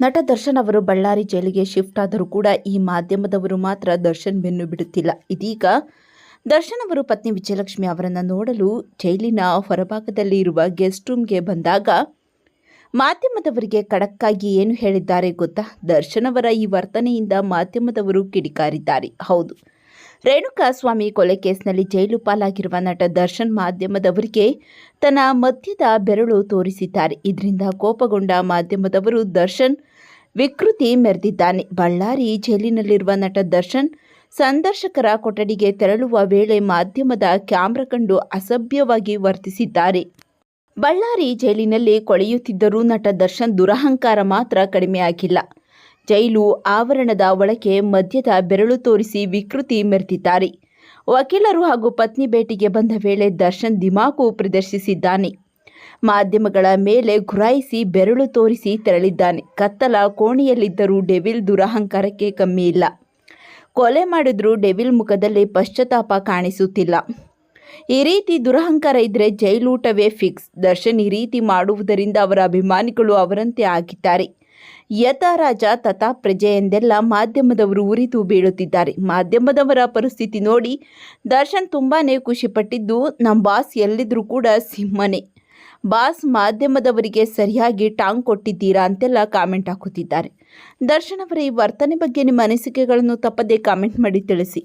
ನಟ ದರ್ಶನ್ ಅವರು ಬಳ್ಳಾರಿ ಜೈಲಿಗೆ ಶಿಫ್ಟ್ ಆದರೂ ಕೂಡ ಈ ಮಾಧ್ಯಮದವರು ಮಾತ್ರ ದರ್ಶನ್ ಬೆನ್ನು ಬಿಡುತ್ತಿಲ್ಲ. ಇದೀಗ ದರ್ಶನ್ ಅವರು ಪತ್ನಿ ವಿಜಯಲಕ್ಷ್ಮಿ ಅವರನ್ನು ನೋಡಲು ಜೈಲಿನ ಹೊರಭಾಗದಲ್ಲಿ ಇರುವ ಗೆಸ್ಟ್ ರೂಮ್ಗೆ ಬಂದಾಗ ಮಾಧ್ಯಮದವರಿಗೆ ಖಡಕ್ಕಾಗಿ ಏನು ಹೇಳಿದ್ದಾರೆ ಗೊತ್ತಾ? ದರ್ಶನ್ ಅವರ ಈ ವರ್ತನೆಯಿಂದ ಮಾಧ್ಯಮದವರು ಕಿಡಿಕಾರಿದ್ದಾರೆ. ಹೌದು. ರೇಣುಕಾಸ್ವಾಮಿ ಕೊಲೆ ಕೇಸ್ನಲ್ಲಿ ಜೈಲು ಪಾಲಾಗಿರುವ ನಟ ದರ್ಶನ್ ಮಾಧ್ಯಮದವರಿಗೆ ತನ್ನ ಮಧ್ಯದ ಬೆರಳು ತೋರಿಸಿದ್ದಾರೆ. ಇದರಿಂದ ಕೋಪಗೊಂಡ ಮಾಧ್ಯಮದವರು ದರ್ಶನ್ ವಿಕೃತಿ ಮೆರೆದಿದ್ದಾನೆ. ಬಳ್ಳಾರಿ ಜೈಲಿನಲ್ಲಿರುವ ನಟ ದರ್ಶನ್ ಸಂದರ್ಶಕರ ಕೊಠಡಿಗೆ ತೆರಳುವ ವೇಳೆ ಮಾಧ್ಯಮದ ಕ್ಯಾಮ್ರಾ ಕಂಡು ಅಸಭ್ಯವಾಗಿ ವರ್ತಿಸಿದ್ದಾರೆ. ಬಳ್ಳಾರಿ ಜೈಲಿನಲ್ಲಿ ಕೊಳೆಯುತ್ತಿದ್ದರೂ ನಟ ದರ್ಶನ್ ದುರಹಂಕಾರ ಮಾತ್ರ ಕಡಿಮೆಯಾಗಿಲ್ಲ. ಜೈಲು ಆವರಣದ ಒಳಗೆ ಮದ್ಯದ ಬೆರಳು ತೋರಿಸಿ ವಿಕೃತಿ ಮೆರೆದಿದ್ದಾರೆ. ವಕೀಲರು ಹಾಗೂ ಪತ್ನಿ ಭೇಟಿಗೆ ಬಂದ ವೇಳೆ ದರ್ಶನ್ ದಿಮಾಕು ಪ್ರದರ್ಶಿಸಿದ್ದಾನೆ. ಮಾಧ್ಯಮಗಳ ಮೇಲೆ ಗುರಾಯಿಸಿ ಬೆರಳು ತೋರಿಸಿ ತೆರಳಿದ್ದಾನೆ. ಕತ್ತಲ ಕೋಣೆಯಲ್ಲಿದ್ದರೂ ಡೆವಿಲ್ ದುರಹಂಕಾರಕ್ಕೆ ಕಮ್ಮಿ ಇಲ್ಲ. ಕೊಲೆ ಮಾಡಿದ್ರೂ ಡೆವಿಲ್ ಮುಖದಲ್ಲಿ ಪಶ್ಚಾತ್ತಾಪ ಕಾಣಿಸುತ್ತಿಲ್ಲ. ಈ ರೀತಿ ದುರಹಂಕಾರ ಇದ್ರೆ ಜೈಲೂಟವೇ ಫಿಕ್ಸ್. ದರ್ಶನ್ ಈ ರೀತಿ ಮಾಡುವುದರಿಂದ ಅವರ ಅಭಿಮಾನಿಗಳು ಅವರಂತೆ ಆಗಿದ್ದಾರೆ. ಯತಾರಾಜ ತಥಾ ಪ್ರಜೆ ಎಂದೆಲ್ಲ ಮಾಧ್ಯಮದವರು ಉರಿತು ಬೀಳುತ್ತಿದ್ದಾರೆ. ಮಾಧ್ಯಮದವರ ಪರಿಸ್ಥಿತಿ ನೋಡಿ ದರ್ಶನ್ ತುಂಬಾ ಖುಷಿಪಟ್ಟಿದ್ದು ನಮ್ಮ ಬಾಸ್ ಎಲ್ಲಿದ್ರೂ ಕೂಡ ಸಿಂಹನೆ. ಬಾಸ್ ಮಾಧ್ಯಮದವರಿಗೆ ಸರಿಯಾಗಿ ಟಾಂಗ್ ಕೊಟ್ಟಿದ್ದೀರಾ ಅಂತೆಲ್ಲ ಕಾಮೆಂಟ್ ಹಾಕುತ್ತಿದ್ದಾರೆ. ದರ್ಶನ್ ಅವರ ಈ ವರ್ತನೆ ಬಗ್ಗೆ ನಿಮ್ಮ ಅನಿಸಿಕೆಗಳನ್ನು ತಪ್ಪದೇ ಕಾಮೆಂಟ್ ಮಾಡಿ ತಿಳಿಸಿ.